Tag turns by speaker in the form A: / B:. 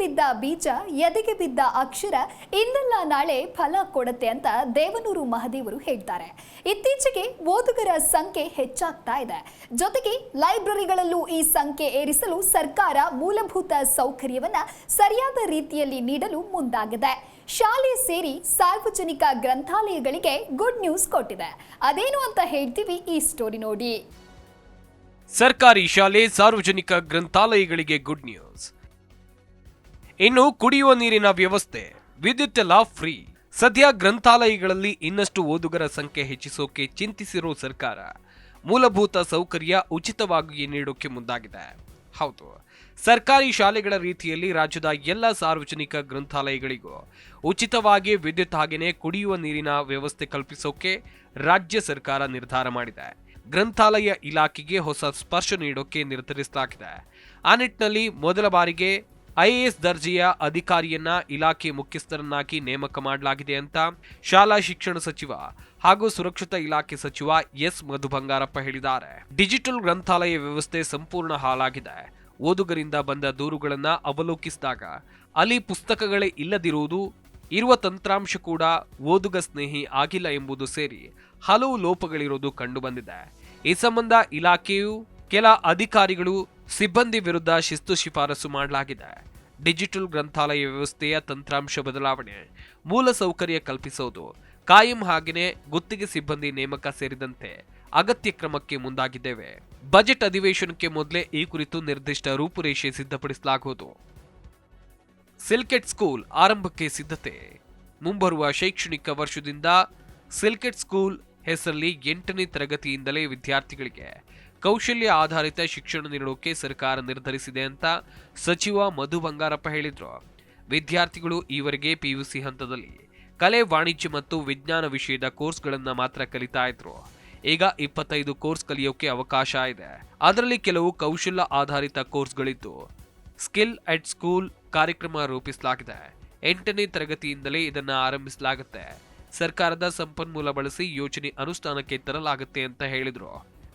A: ಬಿದ್ದ ಬೀಜ, ಎದೆಗೆ ಬಿದ್ದ ಅಕ್ಷರ ಇಂದಲ್ಲ ನಾಳೆ ಫಲ ಕೊಡುತ್ತೆ ಅಂತ ದೇವನೂರು ಮಹದೇವರು ಹೇಳ್ತಾರೆ. ಇತ್ತೀಚೆಗೆ ಓದುಗರ ಸಂಖ್ಯೆ ಹೆಚ್ಚಾಗ್ತಾ ಇದೆ. ಜೊತೆಗೆ ಲೈಬ್ರರಿಗಳಲ್ಲೂ ಈ ಸಂಖ್ಯೆ ಏರಿಸಲು ಸರ್ಕಾರ ಮೂಲಭೂತ ಸೌಕರ್ಯವನ್ನ ಸರಿಯಾದ ರೀತಿಯಲ್ಲಿ ನೀಡಲು ಮುಂದಾಗಿದೆ. ಶಾಲೆ ಸೇರಿ ಸಾರ್ವಜನಿಕ ಗ್ರಂಥಾಲಯಗಳಿಗೆ ಗುಡ್ ನ್ಯೂಸ್ ಕೊಟ್ಟಿದೆ. ಅದೇನು ಅಂತ ಹೇಳ್ತೀವಿ ಈ ಸ್ಟೋರಿ ನೋಡಿ.
B: ಸರ್ಕಾರಿ ಶಾಲೆ ಸಾರ್ವಜನಿಕ ಗ್ರಂಥಾಲಯಗಳಿಗೆ ಗುಡ್ ನ್ಯೂಸ್ ಇನ್ನು ಕುಡಿಯುವ ನೀರಿನ ವ್ಯವಸ್ಥೆ. ವಿದ್ಯುತ್ ಎಲ್ಲ ಫ್ರೀ. ಸದ್ಯ ಗ್ರಂಥಾಲಯಗಳಲ್ಲಿ ಇನ್ನಷ್ಟು ಓದುಗರ ಸಂಖ್ಯೆ ಹೆಚ್ಚಿಸೋಕೆ ಚಿಂತಿಸಿರೋ ಸರ್ಕಾರ, ಮೂಲಭೂತ ಸೌಕರ್ಯ ಉಚಿತವಾಗಿ ನೀಡೋಕೆ ಮುಂದಾಗಿದೆ. ಹೌದು, ಸರ್ಕಾರಿ ಶಾಲೆಗಳ ರೀತಿಯಲ್ಲಿ ರಾಜ್ಯದ ಎಲ್ಲ ಸಾರ್ವಜನಿಕ ಗ್ರಂಥಾಲಯಗಳಿಗೂ ಉಚಿತವಾಗಿ ವಿದ್ಯುತ್ ಹಾಗೆಯೇ ಕುಡಿಯುವ ನೀರಿನ ವ್ಯವಸ್ಥೆ ಕಲ್ಪಿಸೋಕೆ ರಾಜ್ಯ ಸರ್ಕಾರ ನಿರ್ಧಾರ ಮಾಡಿದೆ. ಗ್ರಂಥಾಲಯ ಇಲಾಖೆಗೆ ಹೊಸ ಸ್ಪರ್ಶ ನೀಡೋಕೆ ನಿರ್ಧರಿಸಲಾಗಿದೆ. ಆ ನಿಟ್ಟಿನಲ್ಲಿ ಮೊದಲ ಬಾರಿಗೆ ಐಎಎಸ್ ದರ್ಜೆಯ ಅಧಿಕಾರಿಯನ್ನ ಇಲಾಖೆ ಮುಖ್ಯಸ್ಥರನ್ನಾಗಿ ನೇಮಕ ಮಾಡಲಾಗಿದೆ ಅಂತ ಶಾಲಾ ಶಿಕ್ಷಣ ಸಚಿವ ಹಾಗೂ ಸುರಕ್ಷತಾ ಇಲಾಖೆ ಸಚಿವ ಎಸ್ ಮಧು ಬಂಗಾರಪ್ಪ ಹೇಳಿದ್ದಾರೆ. ಡಿಜಿಟಲ್ ಗ್ರಂಥಾಲಯ ವ್ಯವಸ್ಥೆ ಸಂಪೂರ್ಣ ಹಾಳಾಗಿದೆ. ಓದುಗರಿಂದ ಬಂದ ದೂರುಗಳನ್ನ ಅವಲೋಕಿಸಿದಾಗ ಅಲ್ಲಿ ಪುಸ್ತಕಗಳೇ ಇಲ್ಲದಿರುವುದು, ಇರುವ ತಂತ್ರಾಂಶ ಕೂಡ ಓದುಗ ಸ್ನೇಹಿ ಆಗಿಲ್ಲ ಎಂಬುದು ಸೇರಿ ಹಲವು ಲೋಪಗಳಿರೋದು ಕಂಡುಬಂದಿದೆ. ಈ ಸಂಬಂಧ ಇಲಾಖೆಯು ಕೆಲ ಅಧಿಕಾರಿಗಳು ಸಿಬ್ಬಂದಿ ವಿರುದ್ಧ ಶಿಸ್ತು ಶಿಫಾರಸು ಮಾಡಲಾಗಿದೆ. ಡಿಜಿಟಲ್ ಗ್ರಂಥಾಲಯ ವ್ಯವಸ್ಥೆಯ ತಂತ್ರಾಂಶ ಬದಲಾವಣೆ, ಮೂಲ ಸೌಕರ್ಯ ಕಲ್ಪಿಸೋದು, ಕಾಯಂ ಹಾಗೆಯೇ ಗುತ್ತಿಗೆ ಸಿಬ್ಬಂದಿ ನೇಮಕ ಸೇರಿದಂತೆ ಅಗತ್ಯ ಕ್ರಮಕ್ಕೆ ಮುಂದಾಗಿದ್ದೇವೆ. ಬಜೆಟ್ ಅಧಿವೇಶನಕ್ಕೆ ಮೊದಲೇ ಈ ಕುರಿತು ನಿರ್ದಿಷ್ಟ ರೂಪುರೇಷೆ ಸಿದ್ಧಪಡಿಸಲಾಗುವುದು. ಸಿಲ್ಕೆಟ್ ಸ್ಕೂಲ್ ಆರಂಭಕ್ಕೆ ಸಿದ್ಧತೆ. ಮುಂಬರುವ ಶೈಕ್ಷಣಿಕ ವರ್ಷದಿಂದ ಸಿಲ್ಕೆಟ್ ಸ್ಕೂಲ್ ಹೆಸರಲ್ಲಿ ಎಂಟನೇ ತರಗತಿಯಿಂದಲೇ ವಿದ್ಯಾರ್ಥಿಗಳಿಗೆ ಕೌಶಲ್ಯ ಆಧಾರಿತ ಶಿಕ್ಷಣ ನೀಡೋಕೆ ಸರ್ಕಾರ ನಿರ್ಧರಿಸಿದೆ ಅಂತ ಸಚಿವ ಮಧು ಬಂಗಾರಪ್ಪ ಹೇಳಿದರು. ವಿದ್ಯಾರ್ಥಿಗಳು ಈವರೆಗೆ ಪಿಯುಸಿ ಹಂತದಲ್ಲಿ ಕಲೆ, ವಾಣಿಜ್ಯ ಮತ್ತು ವಿಜ್ಞಾನ ವಿಷಯದ ಕೋರ್ಸ್ಗಳನ್ನು ಮಾತ್ರ ಕಲಿತಾ ಇದ್ರು. ಈಗ ಇಪ್ಪತ್ತೈದು ಕೋರ್ಸ್ ಕಲಿಯೋಕೆ ಅವಕಾಶ ಇದೆ. ಅದರಲ್ಲಿ ಕೆಲವು ಕೌಶಲ್ಯ ಆಧಾರಿತ ಕೋರ್ಸ್ಗಳಿದ್ದು, ಸ್ಕಿಲ್ ಅಟ್ ಸ್ಕೂಲ್ ಕಾರ್ಯಕ್ರಮ ರೂಪಿಸಲಾಗಿದೆ. ಎಂಟನೇ ತರಗತಿಯಿಂದಲೇ ಇದನ್ನು ಆರಂಭಿಸಲಾಗುತ್ತೆ. ಸರ್ಕಾರದ ಸಂಪನ್ಮೂಲ ಬಳಸಿ ಯೋಜನೆ ಅನುಷ್ಠಾನಕ್ಕೆ ತರಲಾಗುತ್ತೆ ಅಂತ ಹೇಳಿದ್ರು.